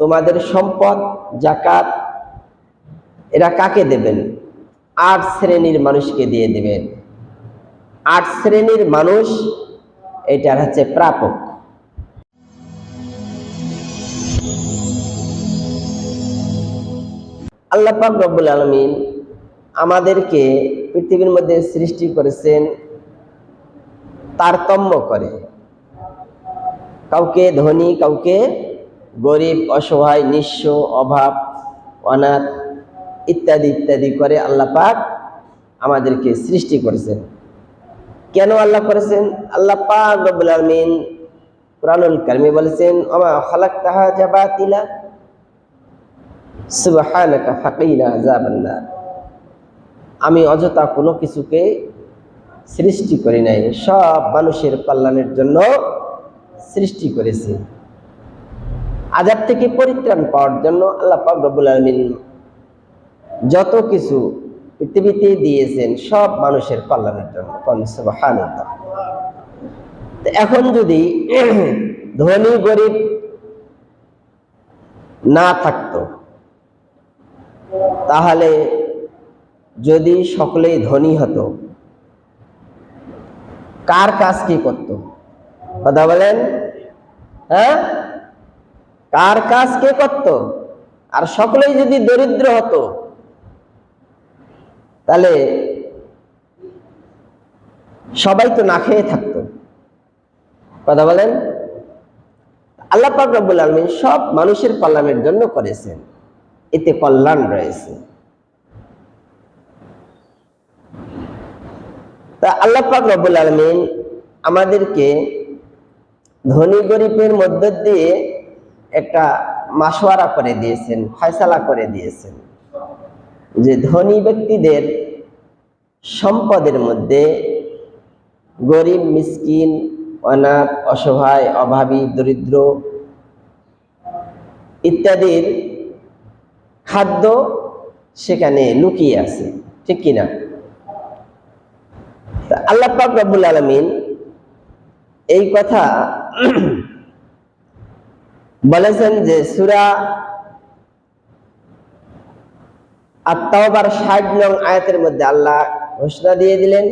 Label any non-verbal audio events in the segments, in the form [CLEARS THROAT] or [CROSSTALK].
তোমাদের সম্পদ জাকাত এরা কাকে দেবেন? আট শ্রেণির মানুষকে দিয়ে দেবেন। আট শ্রেণির মানুষ, এটার হচ্ছে প্রাপক। আল্লাহ পাক রব্বুল আলমিন আমাদেরকে পৃথিবীর মধ্যে সৃষ্টি করেছেন, তারতম্য করে। কাউকে ধনী, কাউকে গরিব, অসহায়, নিঃস্ব, অভাব, অনাথ ইত্যাদি ইত্যাদি করে আল্লাহ পাক আমাদেরকে সৃষ্টি করেছেন। কেন আল্লাহ করেছেন? আল্লাহ পাক রব্বুল আলমিন কোরআনুল কারিমে বলেছেন আমা খালাক তাহা ফাকিনা আযাবান্নার। আমি অযথা কোনো কিছুকে সৃষ্টি করি নাই, সব মানুষের কল্যাণের জন্য সৃষ্টি করেছি। আজাব থেকে পরিত্রাণ পাওয়ার জন্য আল্লাহ পাক রব্বুল আলমিন যত কিছু পৃথিবীতে দিয়েছেন, সব মানুষের কল্যাণের জন্য এখন যদি [CLEARS THROAT] ধনী, গরিব না থাকতো, তাহলে যদি সকলেই ধনী হতো, কার কাজ কি করত? কথা বলেন? হ্যাঁ? কার কাজ কে করত? আর সকলেই যদি দরিদ্র হতো, তাহলে সবাই তো না খেয়ে থাকতো। কথা বলেন? আল্লাহ পাক রব্বুল আলমিন সব মানুষের কল্যাণের জন্য করেছেন। এতে কল্যাণ রয়েছে। তা আল্লাহ পাক রব্বুল আলমিন আমাদেরকে ধনী গরিবের মধ্য দিয়ে একটা মাসোয়ারা করে দিয়েছেন, ফয়সালা করে দিয়েছেন। যে ধনী ব্যক্তিদের সম্পদের মধ্যে গরিব, মিসকিন, অনাথ, অসহায়, অভাবী, দরিদ্র ইত্যাদির খাদ্য সেখানে লুকিয়ে আছে, ঠিক কিনা? আল্লাহ পাক রব্বুল আলমিন এই কথা বলেছেন যে সুরা আত্মাবার ষাট নং আয়াতের মধ্যে আল্লাহ ঘোষণা দিয়ে দিলেন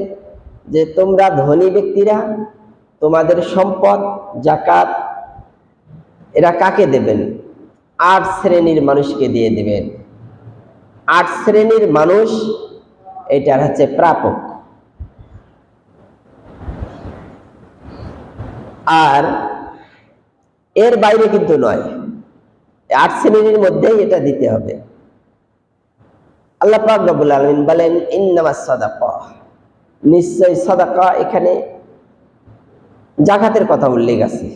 যে তোমরা ধনী ব্যক্তিরা, তোমাদের সম্পদ জাকাত এরা কাকে দেবেন? আট শ্রেণির মানুষকে দিয়ে দেবেন। আট শ্রেণির মানুষ, এটার হচ্ছে প্রাপক। আর এর বাইরে কিন্তু নয়। আট শ্রেণির মধ্যেই এটা দিতে হবে। আল্লাহ পাক রব্বুল আলমিন বলেন ইন্নামাস সাদাকা। নিশ্চয় সাদাকা এখানে জাকাতের কথা উল্লেখ আছে।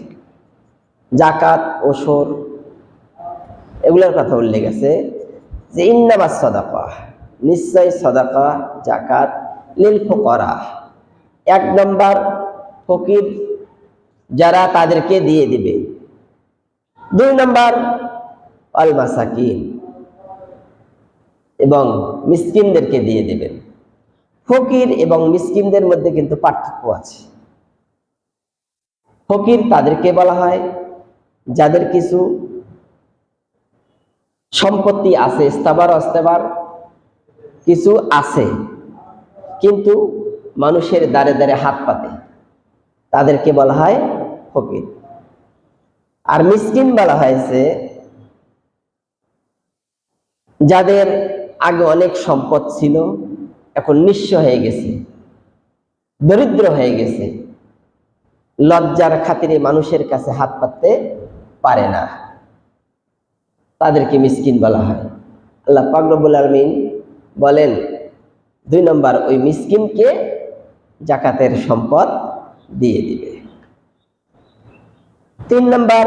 জাকাত ওসর এগুলোর কথা উল্লেখ আছে যে ইন্নামাস সদাকা। নিশ্চয় সদাকা, জাকাত লিল ফকরা এক নম্বর ফকির যারা তাদেরকে দিয়ে দিবে। দুই নম্বর আল এবং মিসকিনদেরকে দিয়ে দেবেন। ফকির এবং মিসকিনদের মধ্যে কিন্তু পার্থক্য আছে। ফকির তাদেরকে বলা হয়, যাদের কিছু সম্পত্তি আছে স্থাবার অস্তাবার কিছু আছে, কিন্তু মানুষের দ্বারে দ্বারে হাত পাতে, তাদেরকে বলা হয় ফকির। আর মিসকিন বলা হয়েছে, যাদের আগে অনেক সম্পদ ছিল, এখন নিঃস্ব হয়ে গেছে, দরিদ্র হয়ে গেছে, লজ্জার খাতিরে মানুষের কাছে হাত পাততে পারে না। তাদেরকে মিসকিন বলা হয়। আল্লাহ পাকরবুল আলমিন বলেন, দুই নম্বর, ওই মিসকিনকে জাকাতের সম্পদ দিয়ে দিবে। তিন নম্বর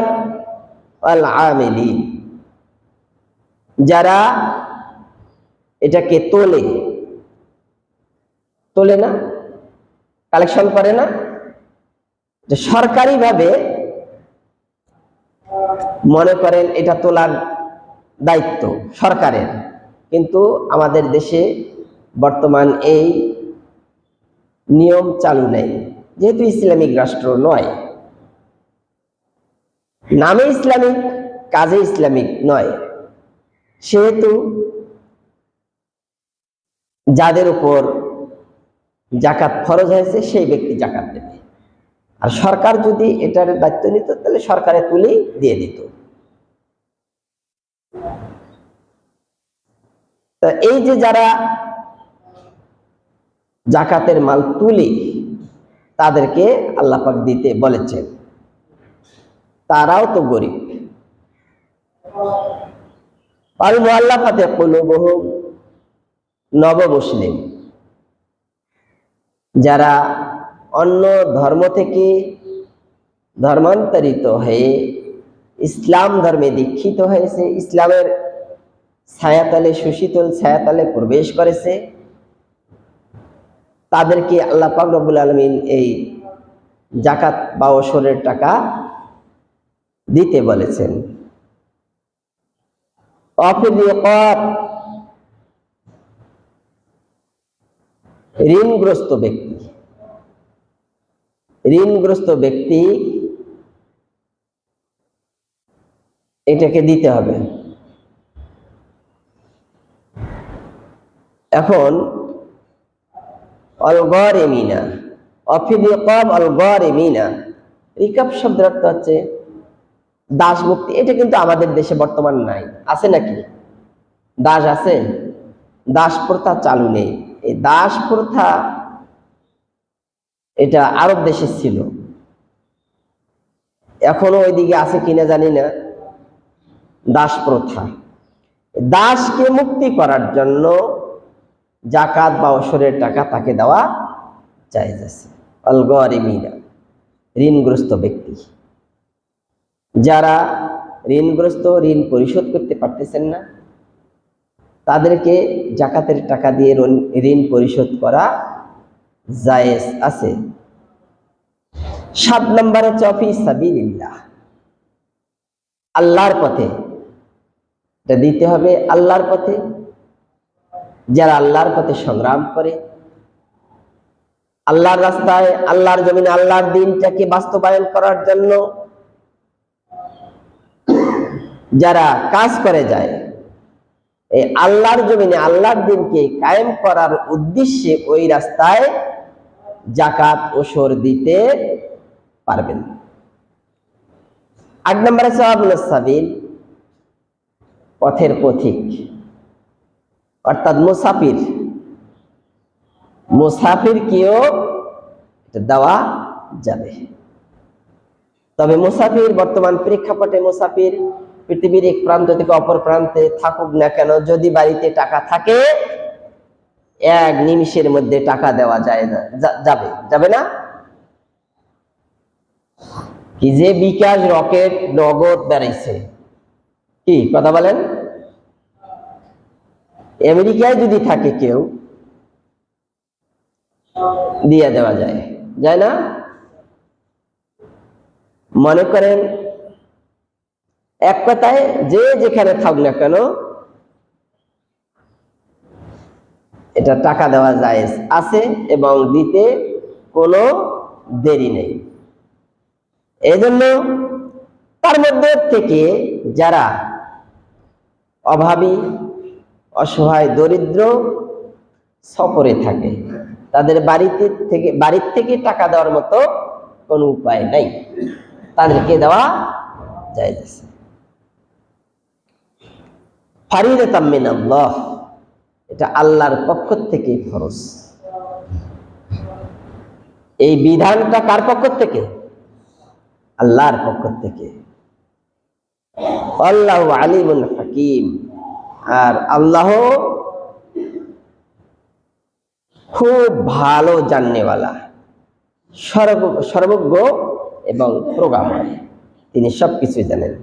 যারা এটাকে তোলে তোলে না, কালেকশন করে না, যে সরকারিভাবে মনে করেন এটা তোলার দায়িত্ব সরকারের। কিন্তু আমাদের দেশে বর্তমান এই নিয়ম চালু নেই। যেহেতু ইসলামিক রাষ্ট্র নয় নামে ইসলামিক, কাজে ইসলামিক নয়। সেহেতু যাদের উপর জাকাত ফরজ হয়েছে, সেই ব্যক্তি জাকাত দেবে। আর সরকার যদি এটার দায়িত্ব নিত, তাহলে সরকারে তুলেই দিয়ে দিত। এই যে যারা জাকাতের মাল তুলি, তাদেরকে আল্লাপাক দিতে বলেছেন। তারাও তো গরিব। আর মোয়াল্লাফাতে কুলুবহুম নব মুসলিম যারা অন্য ধর্ম থেকে ধর্মান্তরিত হয়ে ইসলাম ধর্মে দীক্ষিত হয়েছে, ইসলামের ছায়াতলে, সুশীতল ছায়াতলে প্রবেশ করেছে, তাদেরকে আল্লাহ পাক আলমিন এই জাকাত বা ওসরের টাকা দিতে বলেছেন। ঋণগ্রস্ত ব্যক্তি। ঋণগ্রস্ত ব্যক্তি এটাকে দিতে হবে। এখন অলগর এমিনা অফিল রিকাব অলগর এমিনা রিকাব শব্দের অর্থ হচ্ছে দাস মুক্তি এটা কিন্তু আমাদের দেশে বর্তমান নাই। আছে নাকি? দাস আছে? দাস প্রথা চালু নেই। এই দাস প্রথা এটা আরব দেশে ছিল। এখনও ওইদিকে আছে কিনা জানি না। দাস প্রথা। দাসকে মুক্তি করার জন্য জাকাত বা ওসরের টাকা তাকে দেওয়া চাই আছে অলগরিমিনা ঋণগ্রস্ত ব্যক্তি। যারা ঋণগ্রস্ত ঋণ পরিশোধ করতে পারতেছেন না, তাদেরকে জাকাতের টাকা দিয়ে ঋণ- পরিশোধ করা জায়েজ আছে। সাত নম্বর হচ্ছে অফি সাবিলিল্লাহ। আল্লাহর পথে, এটা দিতে হবে আল্লাহর পথে। যারা আল্লাহর পথে সংগ্রাম করে, আল্লাহর রাস্তায়, আল্লাহর জমিনে আল্লাহর দিনটাকে বাস্তবায়ন করার জন্য যারা কাজ করে যায়, এই আল্লাহর জমিনে আল্লাহর দিনকে কায়েম করার উদ্দেশ্যে ওই রাস্তায় জাকাত ওসর দিতে পারবেন। আট নম্বরে সাবিল, পথের পথিক। অর্থাৎ মুসাফির। মুসাফির কেও দেওয়া যাবে। তবে মুসাফির বর্তমান প্রেক্ষাপটে মুসাফির পৃথিবীর এক প্রান্ত থেকে অপর প্রান্তে থাকুক না কেন, যদি বাড়িতে টাকা থাকে, এক নিমিষের মধ্যে টাকা দেওয়া যায় না যাবে যাবে না? কি যে বিকাশ রকেট নগদ বেড়াইছে। কি কথা বলেন? আমেরিকায় যদি থাকে কেউ, দিয়ে দেওয়া যায় যায় না? মনে করেন এক কথায় যে যেখানে থাক না কেন, এটা টাকা দেওয়া যায় আছে এবং দিতে কোনো দেরি নেই। এজন্য তার মধ্যে থেকে যারা অভাবী, অসহায়, দরিদ্র সফরে থাকে, তাদের বাড়িতে থেকে, বাড়ির থেকে টাকা দেওয়ার মতো কোনো উপায় নাই। তাদেরকে দেওয়া যায় ফারিদাতাম মিনাল্লাহ। এটা আল্লাহর পক্ষ থেকে ফরজ। এই বিধানটা কার পক্ষ থেকে? আল্লাহর পক্ষ থেকে। আল্লাহ আলিমুল হাকিম। আর আল্লাহ খুব ভালো জাননেওয়ালা, সর্ব, সর্বজ্ঞ এবং প্রোগ্রামার তিনি সব কিছুই জানেন।